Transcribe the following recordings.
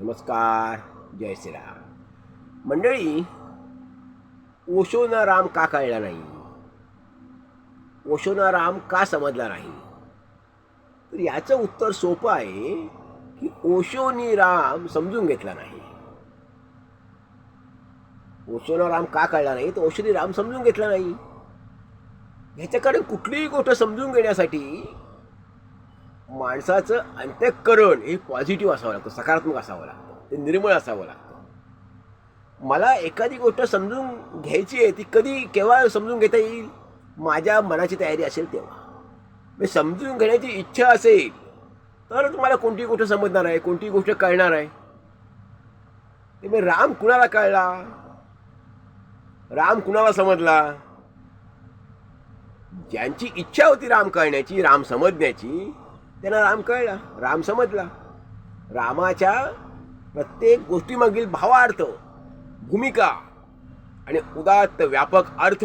नमस्कार जय श्रीराम. मंडळी ओशोना राम का कळला नाही? ओशोना राम का समजला नाही? तर याचं उत्तर सोपं आहे की ओशोनी राम समजून घेतला नाही. ओशोना राम का कळला नाही? तर ओशोनी राम समजून घेतला नाही. ह्याच्याकडे कुठलीही गोष्ट समजून घेण्यासाठी माणसाचं अंत्यकरण हे पॉझिटिव्ह असावं लागतं सकारात्मक असावं लागतं ते निर्मळ असावं लागतं. मला एखादी गोष्ट समजून घ्यायची आहे ती कधी केव्हा समजून घेता येईल? माझ्या मनाची तयारी असेल तेव्हा. मी समजून घेण्याची इच्छा असेल तर तुम्हाला कोणती गोष्ट समजणार आहे कोणती गोष्ट कळणार आहे. ते मी राम कुणाला कळला? राम कुणाला समजला? ज्यांची इच्छा होती राम कळण्याची राम समजण्याची त्यांना राम कळला. राम समजला. रामाच्या प्रत्येक गोष्टीमागील भावार्थ भूमिका आणि उदात्त व्यापक अर्थ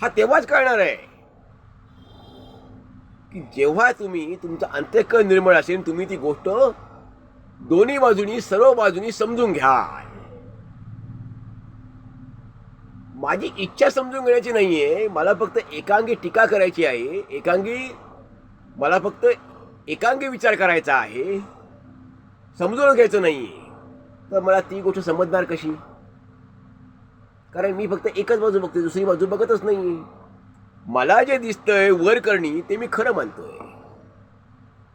हा तेव्हाच कळणार आहे. की जेव्हा तुम्ही तुमचं अंत्यकरण निर्मळ असेल तुम्ही ती गोष्ट दोन्ही बाजूनी सर्व बाजूनी समजून घ्या माझी इच्छा समजून घेण्याची नाहीये. मला फक्त एकांगी टीका करायची आहे. एकांगी मला फक्त एकांगी विचार करायचा आहे. समजून घ्यायचं नाही तर मला ती गोष्ट समजणार कशी? कारण मी फक्त एकच बाजू बघतोय दुसरी बाजू बघतच नाही मला जे दिसतंय वर करणी ते मी खरं मानतोय.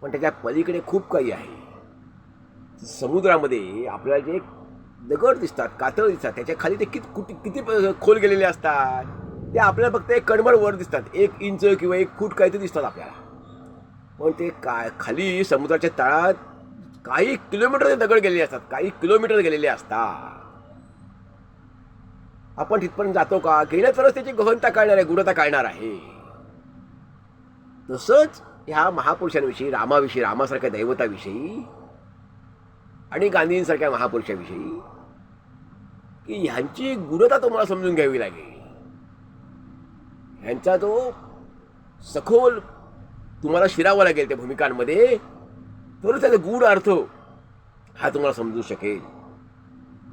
पण त्याच्या पलीकडे खूप काही आहे. समुद्रामध्ये आपल्याला जे दगड दिसतात कातळ दिसतात त्याच्याखाली ते किती कुठे किती खोल गेलेले असतात. ते आपल्याला फक्त एक कडमड वर दिसतात. एक इंच किंवा एक फूट काहीतरी दिसतात आपल्याला. पण ते का खाली समुद्राच्या तळात काही किलोमीटर दगड गेलेले असतात काही किलोमीटर गेलेले असतात. आपण तिथपर्यंत जातो का? गेल्या तरच त्याची गहनता कळणार आहे गुणता कळणार आहे. तसंच ह्या महापुरुषांविषयी रामाविषयी रामासारख्या दैवताविषयी आणि गांधींसारख्या महापुरुषाविषयी की ह्यांची गुणता तुम्हाला समजून घ्यावी लागेल. ह्यांचा तो सखोल तुम्हाला शिरावं लागेल त्या भूमिकांमध्ये. तर त्याचा गूढ अर्थ हा तुम्हाला समजू शकेल.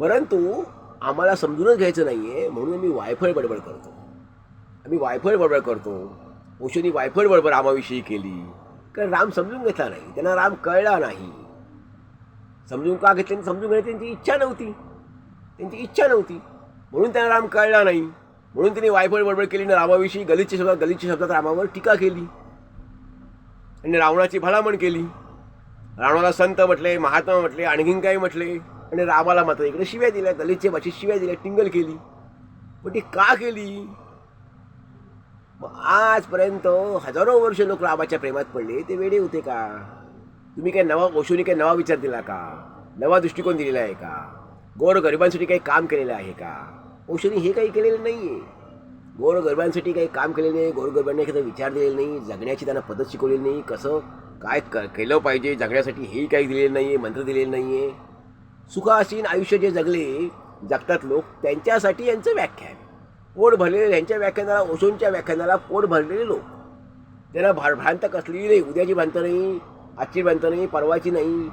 परंतु आम्हाला समजूनच घ्यायचं नाही आहे म्हणून मी वायफळ बडबड करतो. आम्ही वायफळ बडबड करतो. ओशोनी वायफळ बडबड रामाविषयी केली. कारण राम समजून घेतला नाही. त्यांना राम कळला नाही. समजून का घेतले? समजून घेण्याची त्यांची इच्छा नव्हती. त्यांची इच्छा नव्हती. म्हणून त्यांना राम कळला नाही. म्हणून त्यांनी वायफळ बडबड केली आणि रामाविषयी गलितचे शब्दात गलिच्छ शब्दात रामावर टीका केली. आणि रावणाची भलामण केली. रावणाला संत म्हटले महात्मा म्हटले आणखीन काही म्हटले आणि रामाला मात्र इकडे शिव्या दिल्या दलितच्या भाषेत शिव्या दिल्या टिंगल केली. पण ती का केली? मग आजपर्यंत हजारो वर्ष लोक रामाच्या प्रेमात पडले ते वेडे होते का? तुम्ही काही नवा ओशोनी काही नवा विचार दिला का? नवा दृष्टिकोन दिलेला आहे का? गोरगरिबांसाठी काही काम केलेलं आहे का? ओशोनी हे काही केलेलं नाही आहे गोरगरबांसाठी काही काम केलेलं नाही गोरगरबांनी एखादा विचार दिलेला नाही जगण्याची त्यांना पद्धत शिकवलेली नाही. कसं काय क केलं पाहिजे जगण्यासाठी हेही काही दिलेलं नाही आहे मंत्र दिलेलं नाही आहे सुखासीन आयुष्य जे जगले जगतात लोक त्यांच्यासाठी यांचं व्याख्यान. पोट भरलेले यांच्या व्याख्यानाला ओशोंच्या व्याख्यानाला पोट भरलेले लोक. त्यांना भार भ्रांत कसली नाही उद्याची भ्रांत नाही आजची भ्रांत नाही परवाची नाही.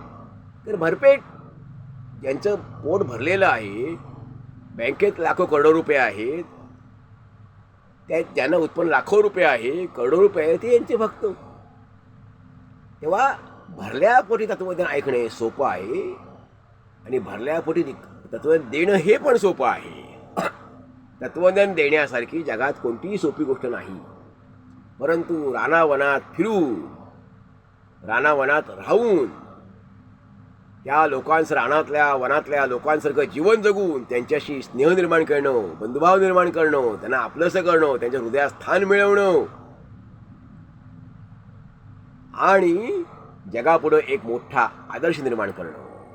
तर भरपेट ज्यांचं पोट भरलेलं आहे बँकेत लाखो करोडो रुपये आहेत त्या ज्यांना उत्पन्न लाखो रुपये आहे करोडो रुपये आहे ते यांचे भक्त. तेव्हा भरल्या पोटी तत्वज्ञान ऐकणे सोपं आहे आणि भरल्या पोटी तत्वज्ञान देणं हे पण सोपं आहे. तत्वज्ञान देण्यासारखी जगात कोणतीही सोपी गोष्ट नाही. परंतु रानावनात फिरून रानावनात राहून त्या लोकांस रानातल्या वनातल्या लोकांसारखं जीवन जगून त्यांच्याशी स्नेह निर्माण करणं बंधुभाव निर्माण करणं त्यांना आपलंसं करणं त्यांच्या हृदयात स्थान मिळवणं. आणि जगापुढं एक मोठा आदर्श निर्माण करणं.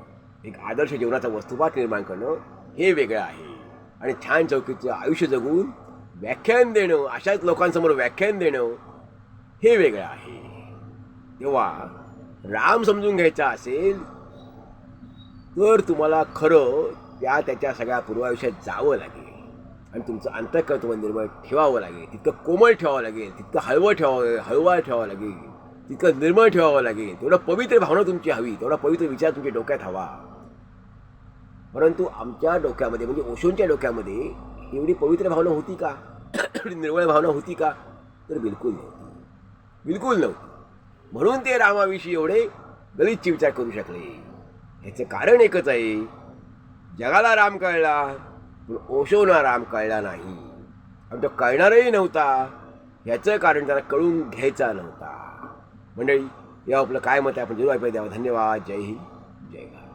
एक आदर्श जीवनाचा वस्तुपाठ निर्माण करणं हे वेगळं आहे. आणि छान चौकीचं आयुष्य जगून व्याख्यान देणं अशाच लोकांसमोर व्याख्यान देणं हे वेगळं आहे. तेव्हा राम समजून घ्यायचा असेल तर तुम्हाला खरं त्या त्याच्या सगळ्या पूर्वायुष्यात जावं लागेल. आणि तुमचं अंतःकर्तव्य निर्मळ ठेवावं लागेल. तितकं कोमल ठेवावं लागेल. तितकं हळवं ठेवावं हळवा ठेवावं लागेल. तितकं निर्मळ ठेवावं लागेल. तेवढं पवित्र भावना तुमची हवी. तेवढा पवित्र विचार तुमच्या डोक्यात हवा. परंतु आमच्या डोक्यामध्ये म्हणजे ओशोंच्या डोक्यामध्ये एवढी पवित्र भावना होती का? एवढी निर्मळ भावना होती का? तर बिलकुल नव्हती. बिलकुल नव्हती. म्हणून ते रामाविषयी एवढे गलिच्छ विचार करू शकले. ह्याचं कारण एकच आहे. जगाला राम कळला पण ओशोना राम कळला नाही. आणि तो कळणारही नव्हता. ह्याचं कारण त्याला कळून घ्यायचा नव्हता. मंडळी या आपलं काय मत आहे? आपण जरूर ऐकायला द्यावं धन्यवाद. जय हिंद. जय भारत.